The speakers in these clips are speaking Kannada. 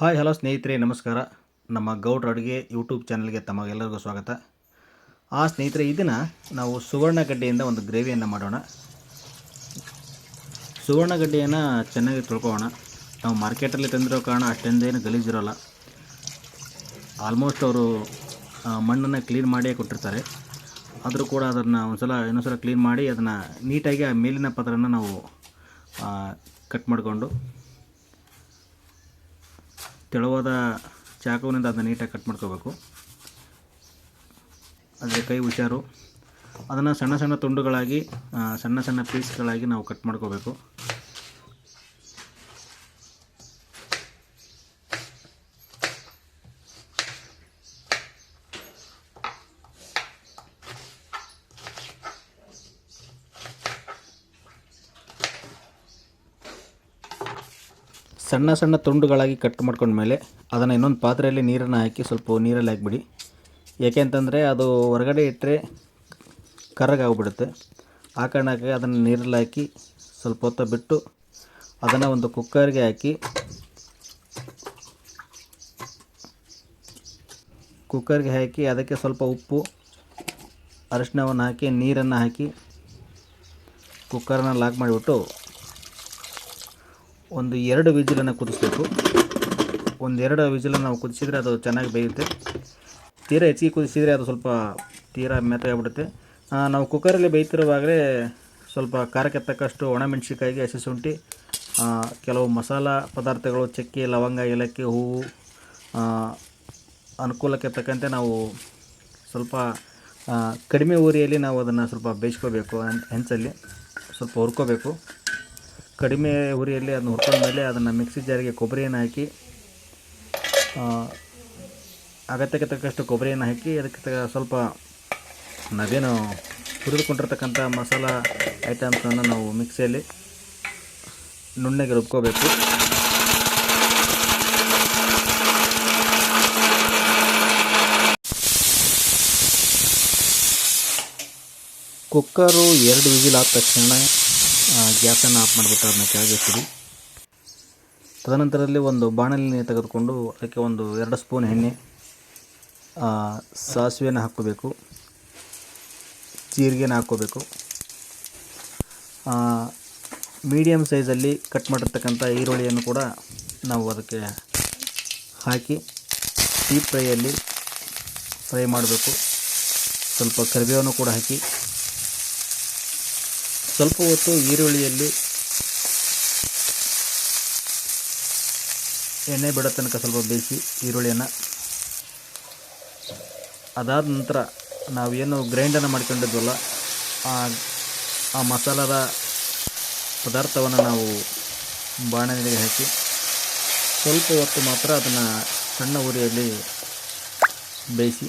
ಹಾಯ್, ಹಲೋ ಸ್ನೇಹಿತರೆ, ನಮಸ್ಕಾರ. ನಮ್ಮ ಗೌಡ್ರ ಅಡುಗೆ ಯೂಟ್ಯೂಬ್ ಚಾನಲ್ಗೆ ತಮಗೆಲ್ಲರಿಗೂ ಸ್ವಾಗತ. ಆ ಸ್ನೇಹಿತರೆ ಇದನ್ನು ನಾವು ಸುವರ್ಣ ಗಡ್ಡೆಯಿಂದ ಒಂದು ಗ್ರೇವಿಯನ್ನು ಮಾಡೋಣ. ಸುವರ್ಣ ಗಡ್ಡೆಯನ್ನು ಚೆನ್ನಾಗಿ ತೊಳ್ಕೊಳ್ಳೋಣ. ನಾವು ಮಾರ್ಕೆಟಲ್ಲಿ ತಂದಿರೋ ಕಾರಣ ಅಷ್ಟೊಂದೇನು ಗಲೀಜಿರೋಲ್ಲ. ಆಲ್ಮೋಸ್ಟ್ ಅವರು ಮಣ್ಣನ್ನು ಕ್ಲೀನ್ ಮಾಡಿಯೇ ಕೊಟ್ಟಿರ್ತಾರೆ. ಆದರೂ ಕೂಡ ಅದನ್ನು ಒಂದ್ಸಲ, ಇನ್ನೊಂದ್ಸಲ ಕ್ಲೀನ್ ಮಾಡಿ ಅದನ್ನು ನೀಟಾಗಿ ಆ ಮೇಲಿನ ಪದರನ್ನು ನಾವು ಕಟ್ ಮಾಡಿಕೊಂಡು ತೆಳುವಾದ ಚಾಕುವಿನಿಂದ ಅದನ್ನು ನೀಟಾಗಿ ಕಟ್ ಮಾಡ್ಕೋಬೇಕು. ಅದರ ಕೈ ಹುಷಾರು. ಅದನ್ನು ಸಣ್ಣ ಸಣ್ಣ ತುಂಡುಗಳಾಗಿ ಸಣ್ಣ ಸಣ್ಣ ಪೀಸ್ಗಳಾಗಿ ನಾವು ಕಟ್ ಮಾಡ್ಕೋಬೇಕು. ಸಣ್ಣ ಸಣ್ಣ ತುಂಡುಗಳಾಗಿ ಕಟ್ ಮಾಡ್ಕೊಂಡ್ಮೇಲೆ ಅದನ್ನು ಇನ್ನೊಂದು ಪಾತ್ರೆಯಲ್ಲಿ ನೀರನ್ನು ಹಾಕಿ ಸ್ವಲ್ಪ ನೀರಲ್ಲಿ ಹಾಕಿಬಿಡಿ. ಏಕೆಂತಂದರೆ ಅದು ಹೊರಗಡೆ ಇಟ್ಟರೆ ಕರ್ರಗಾಗ್ಬಿಡುತ್ತೆ ಆ ಕಾರಣಕ್ಕೆ ಅದನ್ನು ನೀರಲ್ಲಿ ಹಾಕಿ ಸ್ವಲ್ಪ ಹೊತ್ತು ಬಿಟ್ಟು ಅದನ್ನು ಒಂದು ಕುಕ್ಕರ್ಗೆ ಹಾಕಿ ಕುಕ್ಕರ್ಗೆ ಹಾಕಿ ಅದಕ್ಕೆ ಸ್ವಲ್ಪ ಉಪ್ಪು ಅರಿಶಿನವನ್ನು ಹಾಕಿ, ನೀರನ್ನು ಹಾಕಿ ಕುಕ್ಕರ್ನ ಲಾಕ್ ಮಾಡಿಬಿಟ್ಟು ಒಂದು ಎರಡು ವಿಜಿಲನ್ನು ಕುದಿಸ್ಬೇಕು. ಒಂದು ಎರಡು ವಿಜಿಲನ್ನು ನಾವು ಕುದಿಸಿದರೆ ಅದು ಚೆನ್ನಾಗಿ ಬೇಯುತ್ತೆ. ತೀರಾ ಹೆಚ್ಚಿಗೆ ಕುದಿಸಿದರೆ ಅದು ಸ್ವಲ್ಪ ತೀರಾ ಮೆತ್ತಾಗಿಬಿಡುತ್ತೆ ನಾವು ಕುಕ್ಕರಲ್ಲಿ ಬೇಯ್ತಿರುವಾಗಲೇ ಸ್ವಲ್ಪ ಖಾರಕ್ಕೆ ತಕ್ಕಷ್ಟು ಒಣಮೆಣಸಿನ್ಕಾಯಿಗೆ ಹಸಿ ಶುಂಠಿ ಕೆಲವು ಮಸಾಲ ಪದಾರ್ಥಗಳು, ಚಕ್ಕೆ, ಲವಂಗ, ಏಲಕ್ಕಿ, ಹೂವು ಅನುಕೂಲಕ್ಕೆ ತಕ್ಕಂತೆ ನಾವು ಸ್ವಲ್ಪ ಕಡಿಮೆ ಊರಿಯಲ್ಲಿ ನಾವು ಅದನ್ನು ಸ್ವಲ್ಪ ಬೇಯಿಸ್ಕೋಬೇಕು. ಹೆಂಚಲ್ಲಿ ಸ್ವಲ್ಪ ಹುರ್ಕೋಬೇಕು. ಕಡಿಮೆ ಉರಿಯಲ್ಲಿ ಅದನ್ನು ಹುರ್ಕೊಂಡ್ಮೇಲೆ ಅದನ್ನು ಮಿಕ್ಸಿ ಜಾರಿಗೆ ಕೊಬ್ಬರಿಯನ್ನು ಹಾಕಿ ಅಗತ್ಯಕ್ಕೆ ತಕ್ಕಷ್ಟು ಕೊಬ್ಬರಿಯನ್ನು ಹಾಕಿ, ಅದಕ್ಕೆ ಸ್ವಲ್ಪ ನಾವೇನು ಹುರಿದುಕೊಂಡಿರ್ತಕ್ಕಂಥ ಮಸಾಲ ಐಟಮ್ಸನ್ನು ನಾವು ಮಿಕ್ಸಿಯಲ್ಲಿ ನುಣ್ಣಗೆ ರುಬ್ಕೋಬೇಕು. ಕುಕ್ಕರು ಎರಡು ವಿಜಿಲ್ ಆದ ತಕ್ಷಣ ಗ್ಯಾಸನ್ನು ಆಫ್ ಮಾಡಿಬಿಟ್ಟು ಅದನ್ನ ಕೆಳಗೆ ಇಟ್ಟಿರಿ ತದನಂತರದಲ್ಲಿ ಒಂದು ಬಾಣಲಿನ ತೆಗೆದುಕೊಂಡು ಅದಕ್ಕೆ ಒಂದು ಎರಡು ಸ್ಪೂನ್ ಎಣ್ಣೆ ಸಾಸಿವೆಯನ್ನು ಹಾಕ್ಕೋಬೇಕು. ಜೀರಿಗೆನ ಹಾಕ್ಕೋಬೇಕು. ಮೀಡಿಯಮ್ ಸೈಜಲ್ಲಿ ಕಟ್ ಮಾಡಿರ್ತಕ್ಕಂಥ ಈರುಳ್ಳಿಯನ್ನು ಕೂಡ ನಾವು ಅದಕ್ಕೆ ಹಾಕಿ ಡೀಪ್ ಫ್ರೈಯಲ್ಲಿ ಫ್ರೈ ಮಾಡಬೇಕು. ಸ್ವಲ್ಪ ಕರಿಬೇವನ್ನು ಕೂಡ ಹಾಕಿ ಸ್ವಲ್ಪ ಹೊತ್ತು ಈರುಳ್ಳಿಯಲ್ಲಿ ಎಣ್ಣೆ ಬಿಡೋ ತನಕ ಸ್ವಲ್ಪ ಬೇಯಿಸಿ ಈರುಳ್ಳಿಯನ್ನು. ಅದಾದ ನಂತರ ನಾವೇನು ಗ್ರೈಂಡನ್ನು ಮಾಡ್ಕೊಂಡಿದ್ವಲ್ಲ, ಆ ಮಸಾಲದ ಪದಾರ್ಥವನ್ನು ನಾವು ಬಾಣಲೆಗೆ ಹಾಕಿ ಸ್ವಲ್ಪ ಹೊತ್ತು ಮಾತ್ರ ಅದನ್ನು ಸಣ್ಣ ಉರಿಯಲ್ಲಿ ಬೇಯಿಸಿ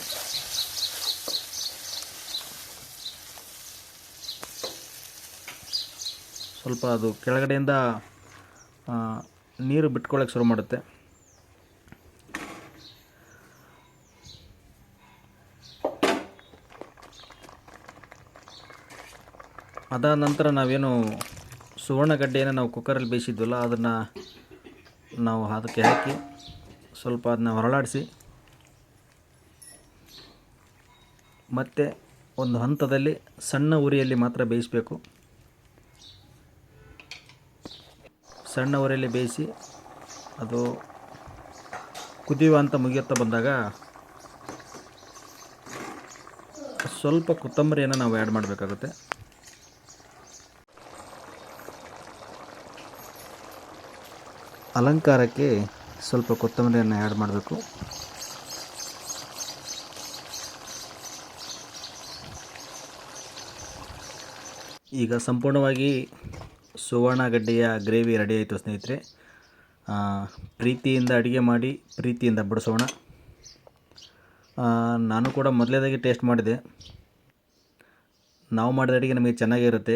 ಸ್ವಲ್ಪ ಅದು ಕೆಳಗಡೆಯಿಂದ ನೀರು ಬಿಟ್ಕೊಳ್ಳೋಕೆ ಶುರು ಮಾಡುತ್ತೆ. ಅದಾದ ನಂತರ ನಾವೇನು ಸುವರ್ಣಗಡ್ಡೆಯನ್ನು ನಾವು ಕುಕ್ಕರಲ್ಲಿ ಬೇಯಿಸಿದ್ವಲ್ಲ, ಅದನ್ನು ನಾವು ಅದಕ್ಕೆ ಹಾಕಿ ಸ್ವಲ್ಪ ಅದನ್ನ ಹೊರಳಾಡಿಸಿ ಮತ್ತು ಒಂದು ಹಂತದಲ್ಲಿ ಸಣ್ಣ ಉರಿಯಲ್ಲಿ ಮಾತ್ರ ಬೇಯಿಸಬೇಕು. ಸಣ್ಣ ಬೇಯಿಸಿ ಅದು ಕುದಿಯುವ ಅಂತ ಮುಗಿಯುತ್ತಾ ಬಂದಾಗ ಸ್ವಲ್ಪ ಕೊತ್ತಂಬರಿಯನ್ನು ನಾವು ಆ್ಯಡ್ ಮಾಡಬೇಕಾಗುತ್ತೆ. ಅಲಂಕಾರಕ್ಕೆ ಸ್ವಲ್ಪ ಕೊತ್ತಂಬರಿಯನ್ನು ಆ್ಯಡ್ ಮಾಡಬೇಕು. ಈಗ ಸಂಪೂರ್ಣವಾಗಿ ಸುವರ್ಣಗಡ್ಡೆಯ ಗ್ರೇವಿ ರೆಡಿ ಆಯಿತು ಸ್ನೇಹಿತರೆ. ಪ್ರೀತಿಯಿಂದ ಅಡುಗೆ ಮಾಡಿ, ಪ್ರೀತಿಯಿಂದ ಬಡಿಸೋಣ. ನಾನು ಕೂಡ ಮೊದಲೇದಾಗಿ ಟೇಸ್ಟ್ ಮಾಡಿದೆ. ನಾವು ಮಾಡಿದ ಅಡುಗೆ ನಮಗೆ ಚೆನ್ನಾಗಿರುತ್ತೆ.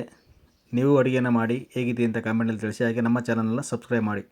ನೀವು ಅಡುಗೆನ ಮಾಡಿ ಹೇಗಿದೆ ಅಂತ ಕಾಮೆಂಟಲ್ಲಿ ತಿಳಿಸಿ. ಹಾಗೆ ನಮ್ಮ ಚಾನಲ್ನ ಸಬ್ಸ್ಕ್ರೈಬ್ ಮಾಡಿ.